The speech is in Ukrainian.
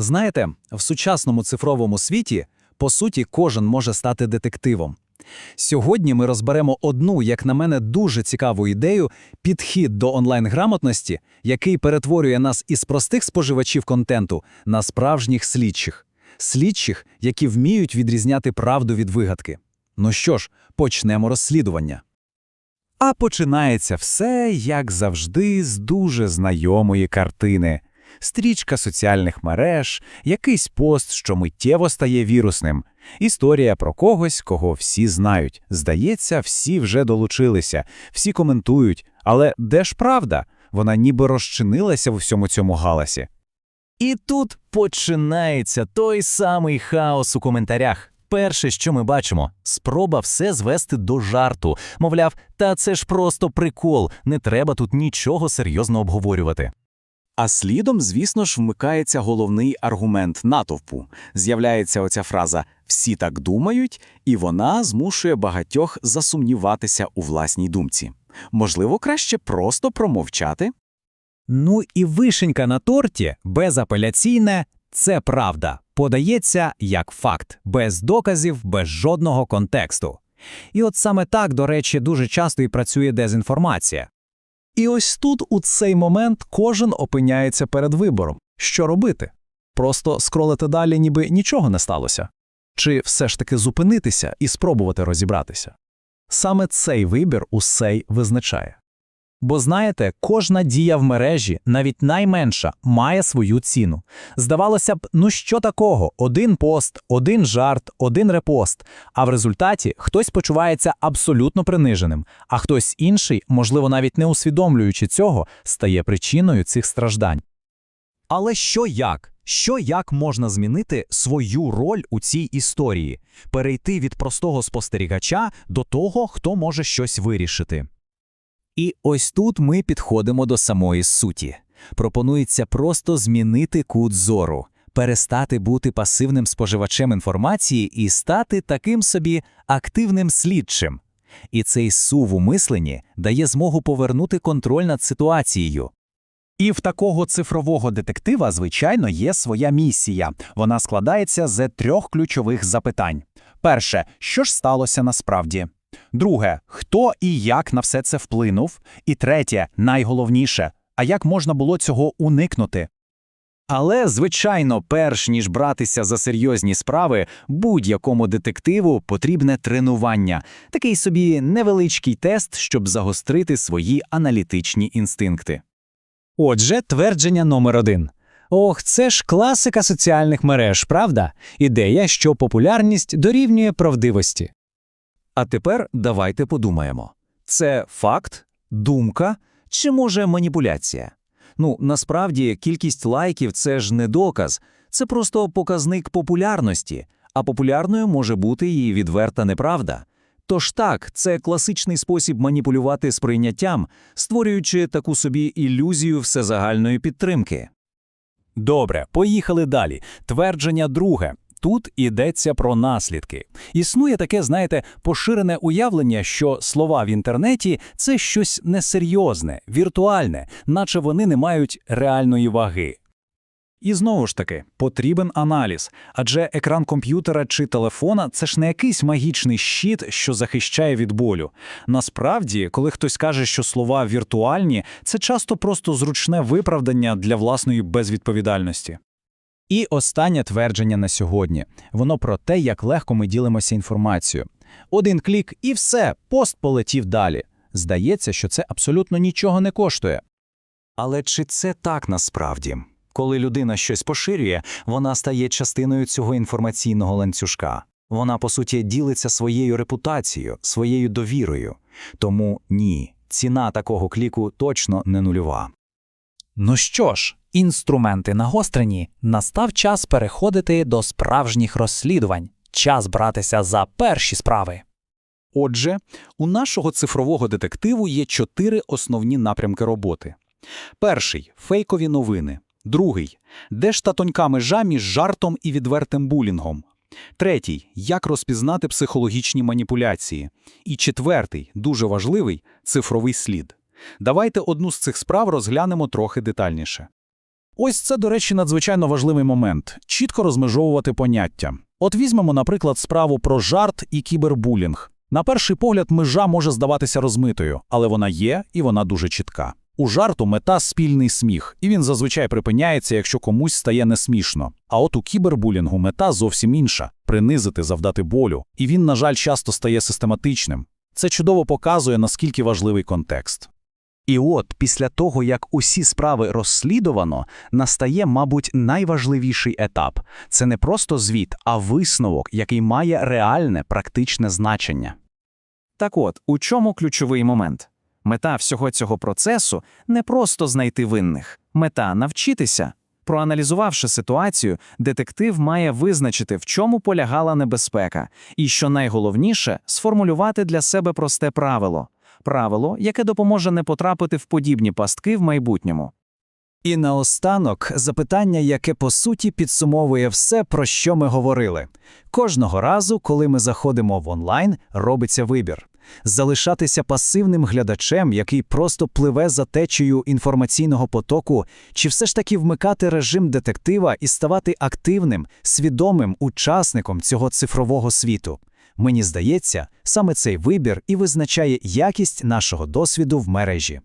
Знаєте, в сучасному цифровому світі, по суті, кожен може стати детективом. Сьогодні ми розберемо одну, як на мене, дуже цікаву ідею підхід до онлайн-грамотності, який перетворює нас із простих споживачів контенту на справжніх слідчих. Слідчих, які вміють відрізняти правду від вигадки. Ну що ж, почнемо розслідування. А починається все, як завжди, з дуже знайомої картини. Стрічка соціальних мереж, якийсь пост, що миттєво стає вірусним. Історія про когось, кого всі знають. Здається, всі вже долучилися, всі коментують. Але де ж правда? Вона ніби розчинилася в всьому цьому галасі. І тут починається той самий хаос у коментарях. Перше, що ми бачимо, спроба все звести до жарту. Мовляв, та це ж просто прикол, не треба тут нічого серйозно обговорювати. А слідом, звісно ж, вмикається головний аргумент натовпу. З'являється оця фраза «всі так думають», і вона змушує багатьох засумніватися у власній думці. Можливо, краще просто промовчати? Ну і вишенька на торті, безапеляційне – це правда. Подається як факт, без доказів, без жодного контексту. І от саме так, до речі, дуже часто і працює дезінформація. І ось тут, у цей момент, кожен опиняється перед вибором. Що робити? Просто скролити далі, ніби нічого не сталося? Чи все ж таки зупинитися і спробувати розібратися? Саме цей вибір усе й визначає. Бо знаєте, кожна дія в мережі, навіть найменша, має свою ціну. Здавалося б, ну що такого? Один пост, один жарт, один репост. А в результаті хтось почувається абсолютно приниженим, а хтось інший, можливо, навіть не усвідомлюючи цього, стає причиною цих страждань. Але що як? Що як можна змінити свою роль у цій історії? Перейти від простого спостерігача до того, хто може щось вирішити? І ось тут ми підходимо до самої суті. Пропонується просто змінити кут зору, перестати бути пасивним споживачем інформації і стати таким собі активним слідчим. І цей сув у мисленні дає змогу повернути контроль над ситуацією. І в такого цифрового детектива, звичайно, є своя місія. Вона складається з трьох ключових запитань: перше, що ж сталося насправді? Друге, хто і як на все це вплинув? І третє, найголовніше, а як можна було цього уникнути? Але, звичайно, перш ніж братися за серйозні справи, будь-якому детективу потрібне тренування, такий собі невеличкий тест, щоб загострити свої аналітичні інстинкти. Отже, твердження номер один. Ох, це ж класика соціальних мереж, правда? Ідея, що популярність дорівнює правдивості. А тепер давайте подумаємо: це факт, думка чи може маніпуляція? Ну, насправді, кількість лайків це ж не доказ, це просто показник популярності, а популярною може бути і відверта неправда. Тож так, це класичний спосіб маніпулювати сприйняттям, створюючи таку собі ілюзію всезагальної підтримки. Добре, поїхали далі. Твердження друге. Тут йдеться про наслідки. Існує таке, знаєте, поширене уявлення, що слова в інтернеті це щось несерйозне, віртуальне, наче вони не мають реальної ваги. І знову ж таки, потрібен аналіз, адже екран комп'ютера чи телефона це ж не якийсь магічний щит, що захищає від болю. Насправді, коли хтось каже, що слова віртуальні, це часто просто зручне виправдання для власної безвідповідальності. І останнє твердження на сьогодні воно про те, як легко ми ділимося інформацією. Один клік і все, пост полетів далі. Здається, що це абсолютно нічого не коштує. Але чи це так насправді? Коли людина щось поширює, вона стає частиною цього інформаційного ланцюжка. Вона, по суті, ділиться своєю репутацією, своєю довірою. Тому ні, ціна такого кліку точно не нульова. Ну що ж, інструменти нагострені, настав час переходити до справжніх розслідувань, час братися за перші справи. Отже, у нашого цифрового детективу є чотири основні напрямки роботи. Перший фейкові новини. Другий де ж та тонька межа між жартом і відвертим булінгом. Третій як розпізнати психологічні маніпуляції. І четвертий, дуже важливий цифровий слід. Давайте одну з цих справ розглянемо трохи детальніше. Ось це, до речі, надзвичайно важливий момент – чітко розмежовувати поняття. От візьмемо, наприклад, справу про жарт і кібербулінг. На перший погляд межа може здаватися розмитою, але вона є і вона дуже чітка. У жарту мета – спільний сміх, і він зазвичай припиняється, якщо комусь стає несмішно. А от у кібербулінгу мета зовсім інша – принизити, завдати болю. І він, на жаль, часто стає систематичним. Це чудово показує, наскільки важливий контекст. І от, після того, як усі справи розслідувано, настає, мабуть, найважливіший етап. Це не просто звіт, а висновок, який має реальне практичне значення. Так от, у чому ключовий момент? Мета всього цього процесу не просто знайти винних. Мета навчитися. Проаналізувавши ситуацію, детектив має визначити, в чому полягала небезпека, і, що найголовніше, сформулювати для себе просте правило. Правило, яке допоможе не потрапити в подібні пастки в майбутньому. І наостанок запитання, яке по суті підсумовує все, про що ми говорили. Кожного разу, коли ми заходимо в онлайн, робиться вибір. Залишатися пасивним глядачем, який просто пливе за течею інформаційного потоку, чи все ж таки вмикати режим детектива і ставати активним, свідомим учасником цього цифрового світу. Мені здається, саме цей вибір і визначає якість нашого досвіду в мережі.